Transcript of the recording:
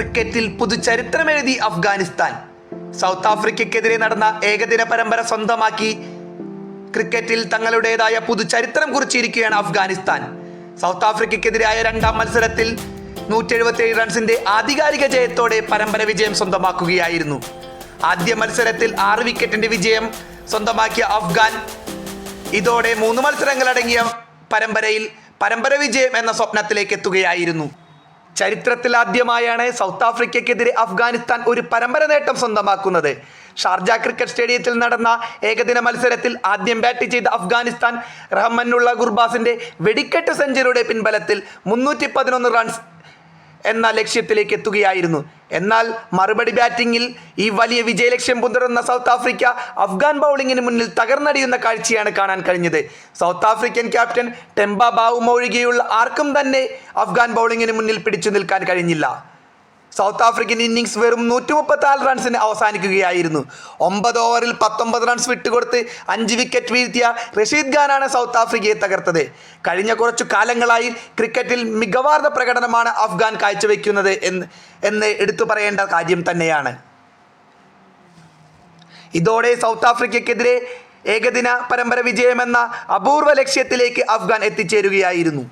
ക്രിക്കറ്റിൽ പുതുചരിത്രമെഴുതി അഫ്ഗാനിസ്ഥാൻ. സൗത്ത് ആഫ്രിക്കയ്ക്കെതിരെ നടന്ന ഏകദിന പരമ്പര സ്വന്തമാക്കി ക്രിക്കറ്റിൽ തങ്ങളുടേതായ പുതുചരിത്രം കുറിച്ചിരിക്കുകയാണ് അഫ്ഗാനിസ്ഥാൻ. സൗത്ത് ആഫ്രിക്കയ്ക്കെതിരായ രണ്ടാം മത്സരത്തിൽ നൂറ്റി എഴുപത്തിയേഴ് റൺസിന്റെ ആധികാരിക ജയത്തോടെ പരമ്പര വിജയം സ്വന്തമാക്കുകയായിരുന്നു. ആദ്യ മത്സരത്തിൽ ആറ് വിക്കറ്റിന്റെ വിജയം സ്വന്തമാക്കിയ അഫ്ഗാൻ ഇതോടെ മൂന്ന് മത്സരങ്ങളടങ്ങിയ പരമ്പരയിൽ പരമ്പര വിജയം എന്ന സ്വപ്നത്തിലേക്ക് എത്തുകയായിരുന്നു. ചരിത്രത്തിൽ ആദ്യമായാണ് സൗത്ത് ആഫ്രിക്കയ്ക്കെതിരെ അഫ്ഗാനിസ്ഥാൻ ഒരു പരമ്പര നേട്ടം സ്വന്തമാക്കുന്നത്. ഷാർജ ക്രിക്കറ്റ് സ്റ്റേഡിയത്തിൽ നടന്ന ഏകദിന മത്സരത്തിൽ ആദ്യം ബാറ്റ് ചെയ്ത അഫ്ഗാനിസ്ഥാൻ റഹ്മനുള്ള ഗുർബാസിന്റെ വെടിക്കെട്ട് സെഞ്ചുറിയുടെ പിൻബലത്തിൽ മുന്നൂറ്റി റൺസ് എന്ന ലക്ഷ്യത്തിലേക്ക് എത്തുകയായിരുന്നു. എന്നാൽ മറുപടി ബാറ്റിംഗിൽ ഈ വലിയ വിജയലക്ഷ്യം പുന്തുടർന്ന സൗത്ത് ആഫ്രിക്ക അഫ്ഗാൻ ബൗളിങ്ങിന് മുന്നിൽ തകർന്നടിയുന്ന കാഴ്ചയാണ് കാണാൻ കഴിഞ്ഞത്. സൗത്ത് ആഫ്രിക്കൻ ക്യാപ്റ്റൻ ടെമ്പ ബാവുമൊഴികെയുള്ള ആർക്കും തന്നെ അഫ്ഗാൻ ബൗളിങ്ങിന് മുന്നിൽ പിടിച്ചു നിൽക്കാൻ കഴിഞ്ഞില്ല. സൗത്ത് ആഫ്രിക്കൻ ഇന്നിങ്സ് വെറും നൂറ്റി മുപ്പത്തി ആറ് റൺസിന് അവസാനിക്കുകയായിരുന്നു. ഒമ്പത് ഓവറിൽ പത്തൊമ്പത് റൺസ് വിട്ടുകൊടുത്ത് അഞ്ച് വിക്കറ്റ് വീഴ്ത്തിയ റഷീദ് ഖാനാണ് സൗത്ത് ആഫ്രിക്കയെ തകർത്തത്. കഴിഞ്ഞ കുറച്ചു കാലങ്ങളായി ക്രിക്കറ്റിൽ മികവാർന്ന പ്രകടനമാണ് അഫ്ഗാൻ കാഴ്ചവെക്കുന്നത് എന്ന് എന്ന് എടുത്തു പറയേണ്ട കാര്യം തന്നെയാണ്. ഇതോടെ സൗത്ത് ആഫ്രിക്കയ്ക്കെതിരെ ഏകദിന പരമ്പര വിജയമെന്ന അപൂർവ ലക്ഷ്യത്തിലേക്ക് അഫ്ഗാൻ എത്തിച്ചേരുകയായിരുന്നു.